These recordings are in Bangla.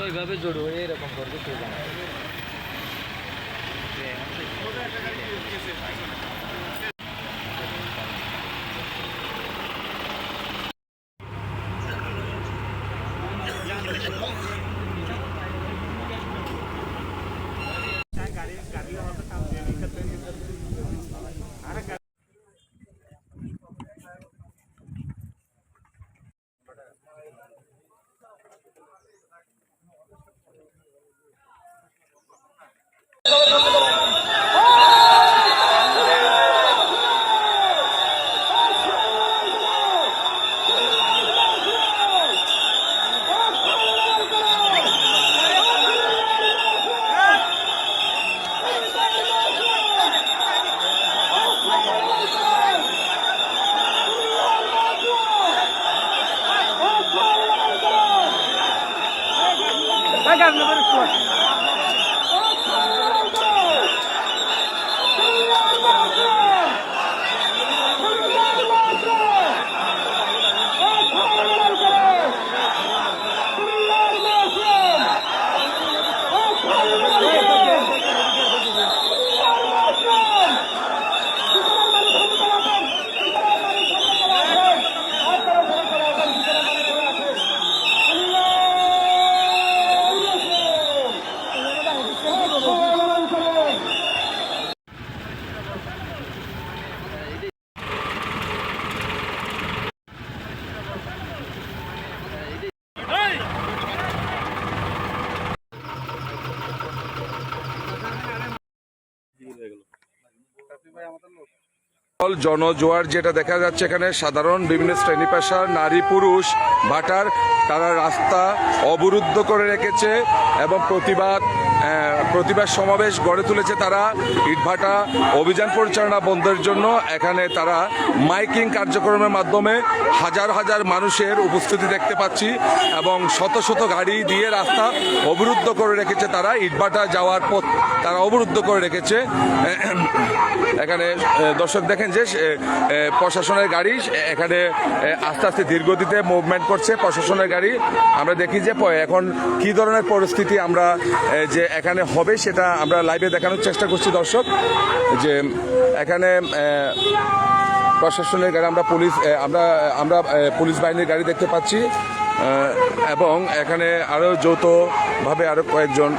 ওইভাবে জড়ো হয়ে এরকম করবে কেউ জানে না। সকল জনজোয়ার যেটা দেখা যাচ্ছে এখানে, সাধারণ বিভিন্ন শ্রেণি পেশার নারী পুরুষ, ভাটার, তারা রাস্তা অবরুদ্ধ করে রেখেছে এবং প্রতিবাদ প্রতিবাদ সমাবেশ গড়ে তুলেছে তারা। ইটভাটা অভিযান পরিচালনা বন্ধের জন্য এখানে তারা মাইকিং কার্যক্রমের মাধ্যমে হাজার হাজার মানুষের উপস্থিতি দেখতে পাচ্ছি এবং শত শত গাড়ি দিয়ে রাস্তা অবরুদ্ধ করে রেখেছে তারা। ইটভাটা যাওয়ার পথ তারা অবরুদ্ধ করে রেখেছে। এখানে দর্শক দেখেন যে প্রশাসনের গাড়ি এখানে আস্তে আস্তে ধীরগতিতে মুভমেন্ট করছে প্রশাসনের গাড়ি। আমরা দেখি যে এখন কি ধরনের পরিস্থিতি আমরা যে এখানে হবে সেটা আমরা লাইভে দেখানোর চেষ্টা করছি দর্শক, যে এখানে প্রশাসনের গাড়ি, আমরা পুলিশ আমরা আমরা পুলিশ বাহিনীর গাড়ি দেখতে পাচ্ছি এবং এখানে আরও যৌথভাবে আরও কয়েকজন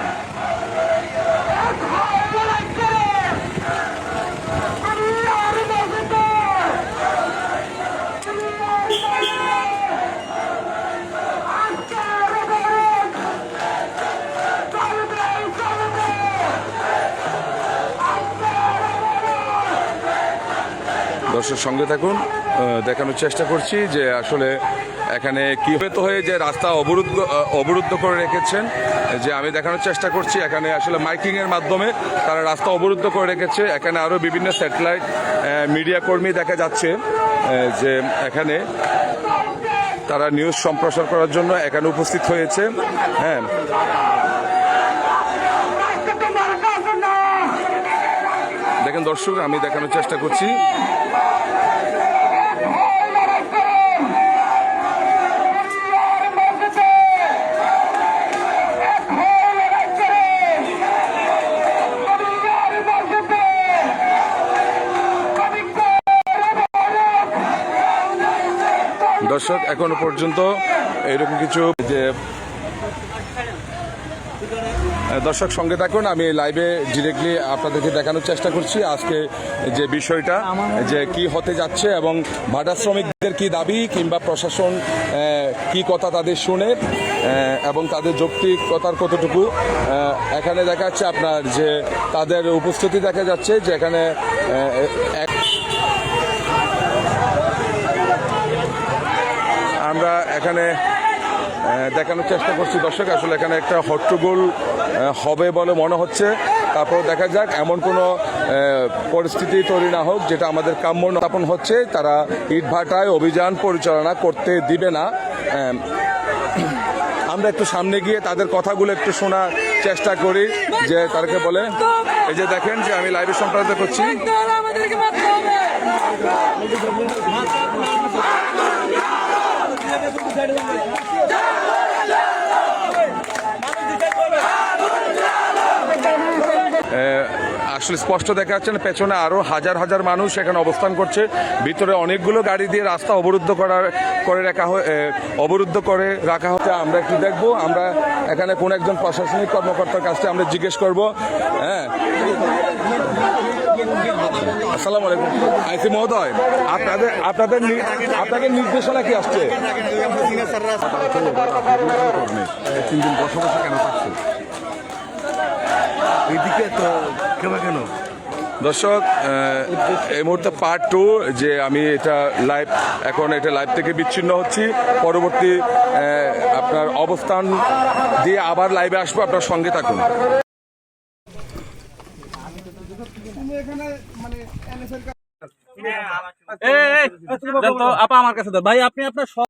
দর্শক সঙ্গে থাকুন। দেখানোর চেষ্টা করছি যে আসলে এখানে কি তো হয়ে যে রাস্তা অবরুদ্ধ অবরুদ্ধ করে রেখেছেন, যে আমি দেখানোর চেষ্টা করছি। এখানে আসলে মাইকিং এর মাধ্যমে তারা রাস্তা অবরুদ্ধ করে রেখেছে। এখানে আরও বিভিন্ন স্যাটেলাইট মিডিয়া কর্মী দেখা যাচ্ছে যে এখানে তারা নিউজ সম্প্রসার করার জন্য এখানে উপস্থিত হয়েছে। হ্যাঁ। দেখেন দর্শক, আমি দেখানোর চেষ্টা করছি। দর্শক, এখনও পর্যন্ত এরকম কিছু যে দর্শক সঙ্গে থাকুন, আমি লাইভে ডিরেক্টলি আপনাদেরকে দেখানোর চেষ্টা করছি আজকে যে বিষয়টা, যে কি হতে যাচ্ছে এবং ভাটা শ্রমিকদের কি দাবি কিংবা প্রশাসন কি কথা তাদের শুনে এবং তাদের যৌক্তিকতার কতটুকু এখানে দেখা যাচ্ছে আপনার যে তাদের উপস্থিতি দেখা যাচ্ছে যে এখানে এখানে দেখানোর চেষ্টা করছি। দর্শক, আসলে এখানে একটা হট্টগোল হবে বলে মনে হচ্ছে। তারপর দেখা যাক, এমন কোনো পরিস্থিতি তৈরি না হোক, যেটা আমাদের কাম্য স্থাপন হচ্ছে। তারা ইটভাটায় অভিযান পরিচালনা করতে দিবে না। আমরা একটু সামনে গিয়ে তাদের কথাগুলো একটু শোনার চেষ্টা করি, যে তাদেরকে বলে, এই যে দেখেন যে আমি লাইভে সম্প্রচার করছি। আসলে স্পষ্ট দেখা যাচ্ছে না, পেছনে আরও হাজার হাজার মানুষ এখানে অবস্থান করছে। ভিতরে অনেকগুলো গাড়ি দিয়ে রাস্তা অবরুদ্ধ করার, করে রাখা অবরুদ্ধ করে রাখা হচ্ছে আমরা একটু দেখব, আমরা এখানে কোন একজন প্রশাসনিক কর্মকর্তার কাছে আমরা জিজ্ঞেস করব। হ্যাঁ। আসসালামু আলাইকুম। আইসি মহোদয় আপনাদের আপনাদের আপনাদের নির্দেশনা কি আসছে? বসে বসে কেন থাকছে এইদিকে তো কেন কেন? দর্শক এই মুহূর্তে পার্ট টু যে আমি এটা লাইভ এখন এটা লাইভ থেকে বিচ্ছিন্ন হচ্ছি। পরবর্তী আপনার অবস্থান দিয়ে আবার লাইভে আসব। আপনার সঙ্গে থাকুন। আপা আমার কাছে দাও। ভাই আপনি আপনার সব